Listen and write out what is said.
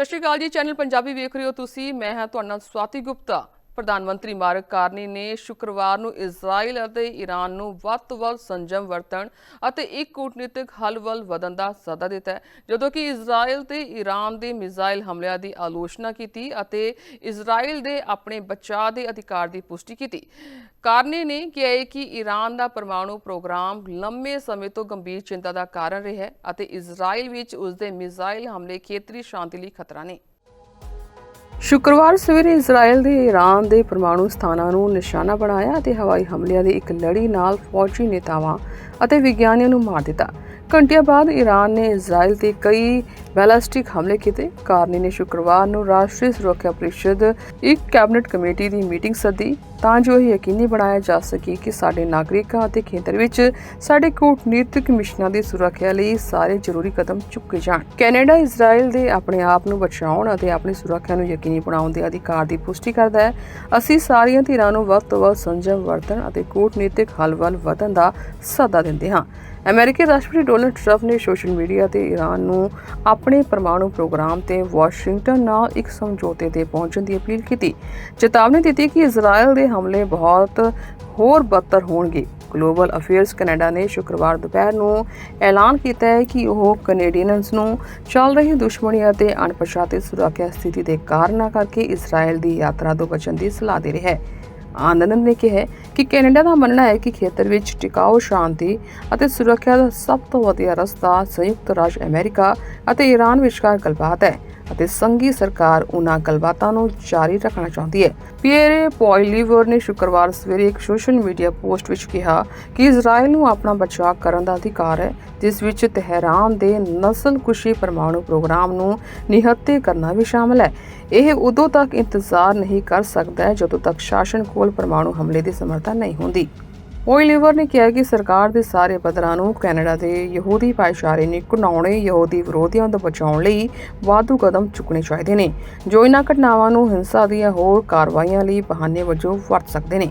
ਸਤਿ ਸ਼੍ਰੀ ਅਕਾਲ ਜੀ, ਚੈਨਲ ਪੰਜਾਬੀ ਵੇਖ ਰਹੇ ਹੋ ਤੁਸੀਂ। ਮੈਂ ਹਾਂ ਤੁਹਾਡਾ ਨਾਲ ਸਵਾਤੀ ਗੁਪਤਾ। ਪ੍ਰਧਾਨ ਮੰਤਰੀ ਮਾਰਕ ਕਾਰਨੀ ਨੇ ਸ਼ੁੱਕਰਵਾਰ ਨੂੰ ਇਜ਼ਰਾਈਲ ਅਤੇ ਈਰਾਨ ਨੂੰ ਵੱਧ ਤੋਂ ਵੱਧ ਸੰਜਮ ਵਰਤਣ ਅਤੇ ਇੱਕ ਕੂਟਨੀਤਿਕ ਹੱਲ ਵੱਲ ਵਧਣ ਦਾ ਸੱਦਾ ਦਿੱਤਾ ਜਦੋਂ ਕਿ ਇਜ਼ਰਾਈਲ ਤੇ ਈਰਾਨ ਦੇ ਮਿਜ਼ਾਈਲ ਹਮਲਿਆਂ ਦੀ ਆਲੋਚਨਾ ਕੀਤੀ ਅਤੇ ਇਜ਼ਰਾਈਲ ਦੇ ਆਪਣੇ ਬਚਾਅ ਦੇ ਅਧਿਕਾਰ ਦੀ ਪੁਸ਼ਟੀ ਕੀਤੀ। ਕਾਰਨੀ ਨੇ ਕਿਹਾ ਹੈ ਕਿ ਈਰਾਨ ਦਾ ਪਰਮਾਣੂ ਪ੍ਰੋਗਰਾਮ ਲੰਮੇ ਸਮੇਂ ਤੋਂ ਗੰਭੀਰ ਚਿੰਤਾ ਦਾ ਕਾਰਨ ਰਿਹਾ ਹੈ ਅਤੇ ਇਜ਼ਰਾਈਲ ਵਿੱਚ ਉਸ ਦੇ ਮਿਜ਼ਾਈਲ ਹਮਲੇ ਖੇਤਰੀ ਸ਼ਾਂਤੀ ਲਈ ਖਤਰਾ ਨੇ। ਸ਼ੁੱਕਰਵਾਰ ਸਵੇਰੇ ਇਜ਼ਰਾਈਲ ਦੇ ਈਰਾਨ ਦੇ ਪਰਮਾਣੂ ਸਥਾਨਾਂ ਨੂੰ ਨਿਸ਼ਾਨਾ ਬਣਾਇਆ ਅਤੇ ਹਵਾਈ ਹਮਲਿਆਂ ਦੀ ਇੱਕ ਲੜੀ ਨਾਲ ਫੌਜੀ ਨੇਤਾਵਾਂ ਅਤੇ ਵਿਗਿਆਨੀਆਂ ਨੂੰ ਮਾਰ ਦਿੱਤਾ। ਘੰਟਿਆਂ ਬਾਅਦ ਈਰਾਨ ਨੇ ਇਜ਼ਰਾਈਲ ਤੇ ਕਈ ਬੈਲਿਸਟਿਕ ਹਮਲੇ ਕੀਤੇ। ਕਾਰਨੀ ਨੇ ਸ਼ੁੱਕਰਵਾਰ ਨੂੰ ਰਾਸ਼ਟਰੀ ਸੁਰੱਖਿਆ ਪ੍ਰੀਸ਼ਦ, ਇੱਕ ਕੈਬਨਿਟ ਕਮੇਟੀ ਦੀ ਮੀਟਿੰਗ ਸੱਦੀ। ਤਾਂ ਜੋ ਇਹ ਯਕੀਨੀ ਬਣਾਇਆ ਜਾ ਸਕੇ ਕਿ ਸਾਡੇ ਨਾਗਰਿਕਾਂ ਅਤੇ ਖੇਤਰ ਵਿੱਚ ਸਾਡੇ ਕੂਟਨੀਤਿਕ ਮਿਸ਼ਨਾਂ ਦੀ ਸੁਰੱਖਿਆ ਲਈ ਸਾਰੇ ਜ਼ਰੂਰੀ ਕਦਮ ਚੁੱਕੇ ਜਾਣ। ਕੈਨੇਡਾ, ਇਜ਼ਰਾਈਲ ਦੇ ਆਪਣੇ ਆਪ ਨੂੰ ਬਚਾਉਣ ਅਤੇ ਆਪਣੀ ਸੁਰੱਖਿਆ ਨੂੰ ਯਕੀਨੀ ਬਣਾਉਣ ਦੇ ਅਧਿਕਾਰ ਦੀ ਪੁਸ਼ਟੀ ਕਰਦਾ ਹੈ। ਅਸੀਂ ਸਾਰੀਆਂ ਧਿਰਾਂ ਨੂੰ ਵੱਧ ਤੋਂ ਵੱਧ ਸੰਜਮ ਵਰਤਣ ਅਤੇ ਕੂਟਨੀਤਿਕ ਹੱਲ ਵੱਲ ਵਧਣ ਦਾ ਸੱਦਾ ਦਿੰਦੇ ਹਾਂ। ਅਮਰੀਕੀ ਰਾਸ਼ਟਰਪਤੀ ਡੋਨਲਡ ਟਰੰਪ ਨੇ ਸੋਸ਼ਲ ਮੀਡੀਆ ਤੇ ਈਰਾਨ ਨੂੰ ਆਪਣੇ ਪਰਮਾਣੂ ਪ੍ਰੋਗਰਾਮ ਤੇ ਵਾਸ਼ਿੰਗਟਨ ਨਾਲ ਇੱਕ ਸਮਝੌਤੇ ਤੇ ਪਹੁੰਚਣ ਦੀ ਅਪੀਲ ਕੀਤੀ। ਚੇਤਾਵਨੀ ਦਿੱਤੀ ਕਿ ਇਜ਼ਰਾਈਲ ਦੇ ਹਮਲੇ ਬਹੁਤ ਹੋਰ ਬਦਤਰ ਹੋਣਗੇ। ਗਲੋਬਲ ਅਫੇਅਰਸ ਕੈਨੇਡਾ ਨੇ ਸ਼ੁੱਕਰਵਾਰ ਦੁਪਹਿਰ ਨੂੰ ਐਲਾਨ ਕੀਤਾ ਹੈ ਕਿ ਉਹ ਕੈਨੇਡੀਅਨਸ ਨੂੰ ਚੱਲ ਰਹੀ ਦੁਸ਼ਮਣੀ ਅਤੇ ਅਣਪਛਾਤੇ ਸੁਰੱਖਿਆ ਸਥਿਤੀ ਦੇ ਕਾਰਨਾਂ ਕਰਕੇ ਇਜ਼ਰਾਈਲ ਦੀ ਯਾਤਰਾ ਤੋਂ ਬਚਣ ਦੀ ਸਲਾਹ ਦੇ ਰਿਹਾ ਹੈ। ਆਨੰਦ ਨੇ ਕਿਹਾ ਕਿ ਕੈਨੇਡਾ ਦਾ ਮੰਨਣਾ ਹੈ ਕਿ ਖੇਤਰ ਵਿੱਚ ਟਿਕਾਊ, ਸ਼ਾਂਤੀ ਅਤੇ ਸੁਰੱਖਿਆ ਦਾ ਸਭ ਤੋਂ ਵਧੀਆ ਰਸਤਾ ਸੰਯੁਕਤ ਰਾਜ ਅਮਰੀਕਾ ਅਤੇ ਈਰਾਨ ਵਿਚਕਾਰ ਗੱਲਬਾਤ ਹੈ ਅਤੇ ਸੰਘੀ ਸਰਕਾਰ ਉਹਨਾਂ ਗੱਲਬਾਤਾਂ ਨੂੰ ਜਾਰੀ ਰੱਖਣਾ ਚਾਹੁੰਦੀ ਹੈ। ਪੀਅਰੇ ਪੋਇਲੀਵਰ ਨੇ ਸ਼ੁੱਕਰਵਾਰ ਸਵੇਰੇ ਇੱਕ ਸੋਸ਼ਲ ਮੀਡੀਆ ਪੋਸਟ ਵਿੱਚ ਕਿਹਾ ਕਿ ਇਜ਼ਰਾਈਲ ਨੂੰ ਆਪਣਾ ਬਚਾਅ ਕਰਨ ਦਾ ਅਧਿਕਾਰ ਹੈ, ਜਿਸ ਵਿੱਚ ਤਹਿਰਾਨ ਦੇ ਨਸਲਕੁਸ਼ੀ ਪਰਮਾਣੂ ਪ੍ਰੋਗਰਾਮ ਨੂੰ ਨਿਹੱਤੇ ਕਰਨਾ ਵੀ ਸ਼ਾਮਲ ਹੈ। ਇਹ ਉਦੋਂ ਤੱਕ ਇੰਤਜ਼ਾਰ ਨਹੀਂ ਕਰ ਸਕਦਾ ਜਦੋਂ ਤੱਕ ਸ਼ਾਸਨ ਕੋਲ ਪਰਮਾਣੂ ਹਮਲੇ ਦੀ ਸਮਰੱਥਾ ਨਹੀਂ ਹੁੰਦੀ। ਓਇਲੀਵਰ ਨੇ ਕਿਹਾ ਕਿ ਸਰਕਾਰ ਦੇ ਸਾਰੇ ਪੱਧਰਾਂ ਨੂੰ ਕੈਨੇਡਾ ਦੇ ਯਹੂਦੀ ਭਾਈਚਾਰੇ ਨੇ ਘਿਨਾਉਣੇ ਯਹੂਦੀ ਵਿਰੋਧੀਆਂ ਤੋਂ ਬਚਾਉਣ ਲਈ ਵਾਧੂ ਕਦਮ ਚੁੱਕਣੇ ਚਾਹੀਦੇ ਨੇ, ਜੋ ਇਹਨਾਂ ਘਟਨਾਵਾਂ ਨੂੰ ਹਿੰਸਾ ਦੀਆਂ ਹੋਰ ਕਾਰਵਾਈਆਂ ਲਈ ਬਹਾਨੇ ਵਜੋਂ ਵਰਤ ਸਕਦੇ ਨੇ।